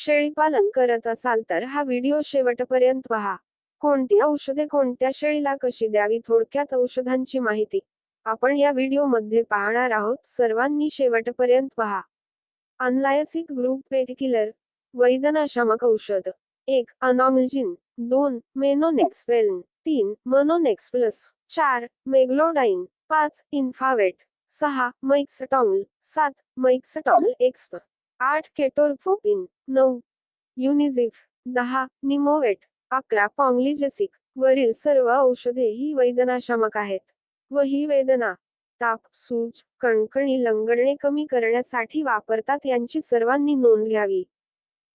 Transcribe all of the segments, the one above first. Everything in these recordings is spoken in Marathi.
शेळीपालन करत असाल तर हा व्हिडिओ शेवटपर्यंत पहा. कोणती औषधे कोणत्या शेळीला कशी द्यावी थोडक्यात औषधांची माहिती. आपण या व्हिडिओमध्ये पाहणार आहोत सर्वांनी शेवटपर्यंत पहा. अनलायसिक ग्रुप पेटकिलर वैदनाशामक औषध. एक अनॉमल्जिन. दोन मेनोनेक्सपेल्न तीन मनोनेक्स प्लस चार मेग्लोडाईन. पाच इन्फावेट सहा मैक्सटॉंगल सात मैक्सटॉंगल एक्सप. आठ केटोरफोपिन नऊ युनिझिफ दहा निमोवेट अकरा पॉंगलिजेसिक वरील सर्व औषधे ही वेदनाशामक आहेत. व ही वेदना ताप सूज कणकणी लंगडणे कमी करण्यासाठी वापरतात यांची सर्वांनी नोंद घ्यावी.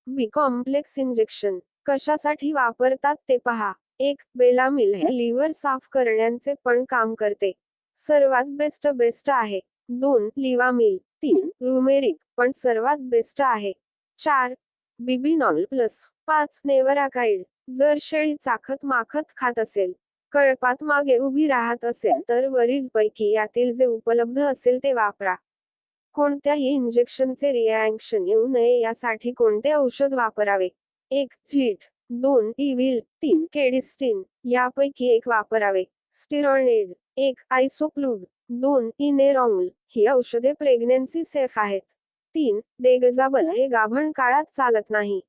बी कॉम्प्लेक्स इंजेक्शन कशासाठी वापरतात ते पहा. एक बेलामिल हे लिव्हर साफ करण्याचे पण काम करते. सर्वात बेस्ट बेस्ट आहे. दोन लिवामिल तीन रुमेरिक पण सर्वात बेस्ट आहे. चार बिबिनॉल प्लस पाच नेवराकाइड जर शेळी चाखत माखत खात असेल कळपात मागे उभी राहत असेल तर वरील पैकी यातील जे उपलब्ध असेल ते वापरा. कोणत्याही इंजेक्शनचे रिॲक्शन येऊ नये यासाठी कोणते औषध वापरावे? एक चीट दोन e इव्हिल तीन केडिस्टिन यापैकी एक वापरावे. स्टिरॉइड एक आयसोप्लूड दोन इनेरॉंगल ही औषधे प्रेग्नेन्सी सेफ आहेत. तीन डेगजाबल हे गाभण काळात चालत नाही.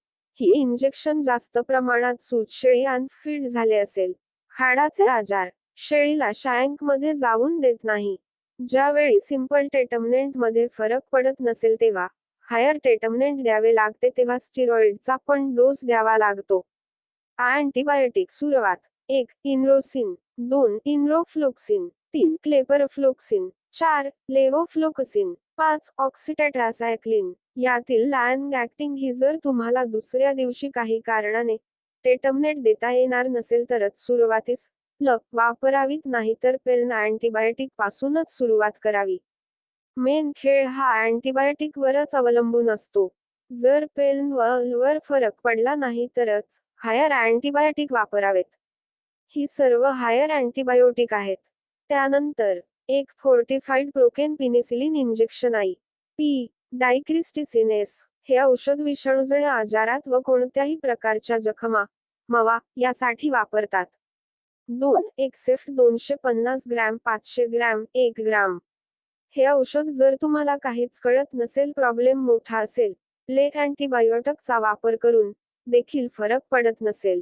ही इंजेक्शन जास्त प्रमाणात सूत शेळी अनफिट झाले असेल. हाडाचे आजार शेळीला शँकमध्ये जाऊन देत नाही. ज्यावेळी सिंपल टेटमनेंटमध्ये फरक पडत नसेल तेव्हा हायर टेटमनेंट द्यावे लागते तेव्हा स्टिरॉइडचा पण डोस द्यावा लागतो. अँटीबायोटिक सुरुवात एक इनरोसिन दोन इनरोफ्लोक्सिन तीन क्लेपरफ्लोक्सिन चार लेवोफ्लोक्सिन पाच ऑक्सिटेट्रासायक्लिन. यातील लँग ऍक्टिंग ही जर तुम्हाला दुसऱ्या दिवशी काही कारणाने टेटमनेट देता येणार नसेल तरच सुरुवातीस लक वापरावीत नाही तर पेन अँटीबायोटिक पासूनच सुरुवात करावी. मेन खेळ हा अँटीबायोटिक वरच अवलंबून असतो. जर पेन वर फरक पडला नाही तरच हायर अँटीबायोटिक वापरावेत. ही सर्व हायर अँटीबायोटिक आहेत. त्यानंतर एक fortified procaine penicillin injection I. P डायक्रिस्टिसिनेस हे औषध विषाणूजन्य आजारात व कोणत्याही प्रकारच्या जखमा मवा यासाठी वापरतात. दोन एक्सेफ्ट दोनशे पन्नास ग्रॅम पाचशे ग्रॅम एक ग्राम. हे औषध जर तुम्हाला काहीच कळत नसेल प्रॉब्लेम मोठा असेल लेट अँटीबायोटिकचा वापर करून देखील फरक पडत नसेल.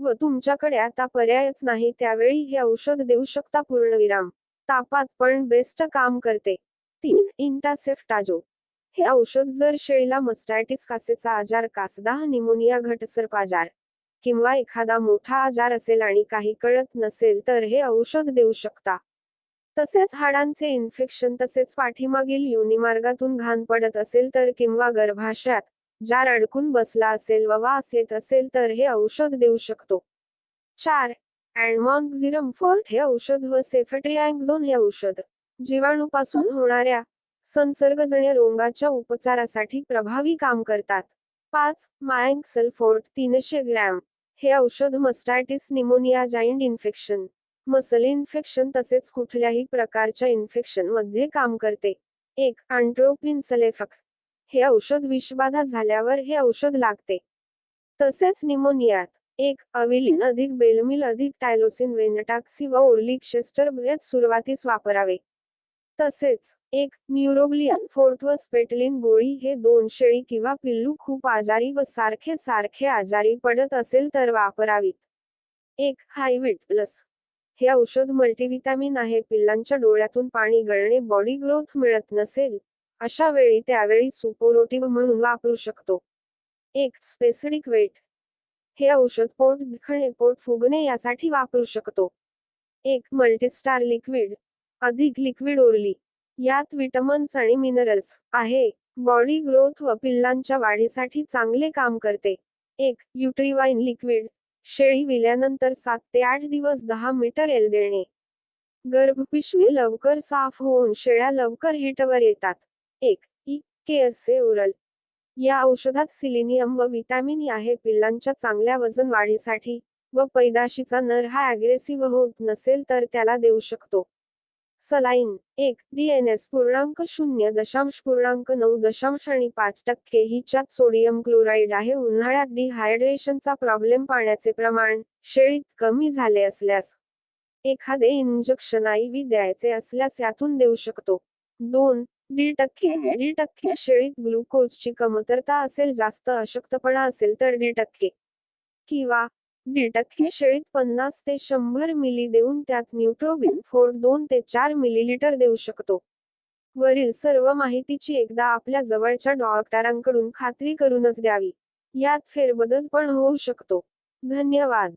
व तुमच्याकडे आता पर्यायच नाही त्यावेळी हे औषध देऊ शकता पूर्णविराम. तापात पण बेस्ट काम करते. तीन इंटासेफ्टाजो. हे औषध जर शेळीला मस्टायटिस कासेचा आजार कासदाह निमोनिया घटसर्प आजार किंवा एखादा मोठा आजार असेल आणि काही कळत नसेल तर हे औषध देऊ शकता. तसेच हाडांचे इन्फेक्शन तसेच पाठीमागील योनिमार्गातून घाण पडत असेल तर किंवा गर्भाशयात जार अडकून बसला असेल व वास येत असेल तर हे औषध देऊ शकतो. चार. अँडमॉन्झिरम फोर्ट हे औषध व सेफट्रिॲक्झोन हे औषध. जीवाणूपासून होणाऱ्या संसर्गजन्य रोगाच्या उपचारासाठी प्रभावी काम करतात. पाच. मायंक सल्फोर्ट तीनशे ग्रॅम. हे औषध mastitis pneumonia joint infection. Muscle infection तसेच कुठल्याही प्रकारच्या इन्फेक्शनमध्ये काम करते. एक. अँट्रोपिन सलेफक. हे औषध विषबाधा झाल्यावर हे औषध लागते. तसेच निमोनियात एक अविलिन अधिक बेलमिल अधिक टायलोसिन वेनटाक्सी व ओर्लिकशेस्टर बेच सुरुवातीस वापरावे. तसेच एक न्यूरोब्लियन फोर्ट व स्पेटलिन गोळी हे दोन शेळी किंवा पिल्लू खूप आजारी व सारखे सारखे आजारी पडत असेल तर वापरावीत. एक हायविट प्लस हे औषध मल्टीव्हिटॅमिन आहे पिल्लांच्या डोळ्यातून पाणी गळणे बॉडी ग्रोथ मिळत नसेल अशा वेळी त्यावेळी सुपोरोटिव्ह म्हणून वापरू शकतो. एक स्पेसिडिक वेट हे औषध पोट दुखणे पोट फुगणे यासाठी वापरू शकतो. एक मल्टीस्टार लिक्विड अधिक लिक्विड ओरली यात विटमन्स आणि मिनरल्स आहे. बॉडी ग्रोथ व पिल्लांच्या वाढीसाठी चांगले काम करते. एक युट्रीवाईन लिक्विड शेळी विल्यानंतर सात ते आठ दिवस दहा मीटर एल देणे. गर्भपिशवी लवकर साफ होऊन शेळ्या लवकर हिटवर येतात. एक ई के असे उरल. या औषधात सिलिनियम व विटॅमिन आहे. पिल्लांच्या चांगल्या वजन वाढीसाठी व पैदाशीचा नर हा अग्रेसिव्ह होत नसेल तर त्याला देऊ शकतो. सलाईन एक डीएनएस पूर्णांक शून्य दशांश पूर्णांक नऊ दशांश आणि पाच टक्के हिच्यात सोडियम क्लोराईड आहे. उन्हाळ्यात डिहायड्रेशनचा प्रॉब्लेम पाण्याचे प्रमाण शेळीत कमी झाले असल्यास एखादे इंजेक्शन आयव्ही द्यायचे असल्यास यातून देऊ शकतो. दोन दीड टक्के दीड टक्के शेळीत ग्लुकोजची कमतरता असेल जास्त अशक्तपणा असेल तर दीड टक्के. किंवा दीड टक्के शेळीत पन्नास ते शंभर मिली देऊन त्यात न्यूट्रोबिन फोर दोन ते चार मिलीलिटर देऊ शकतो. वरील सर्व माहितीची एकदा आपल्या जवळच्या डॉक्टरांकडून खात्री करूनच द्यावी. यात फेरबदल पण होऊ शकतो. धन्यवाद.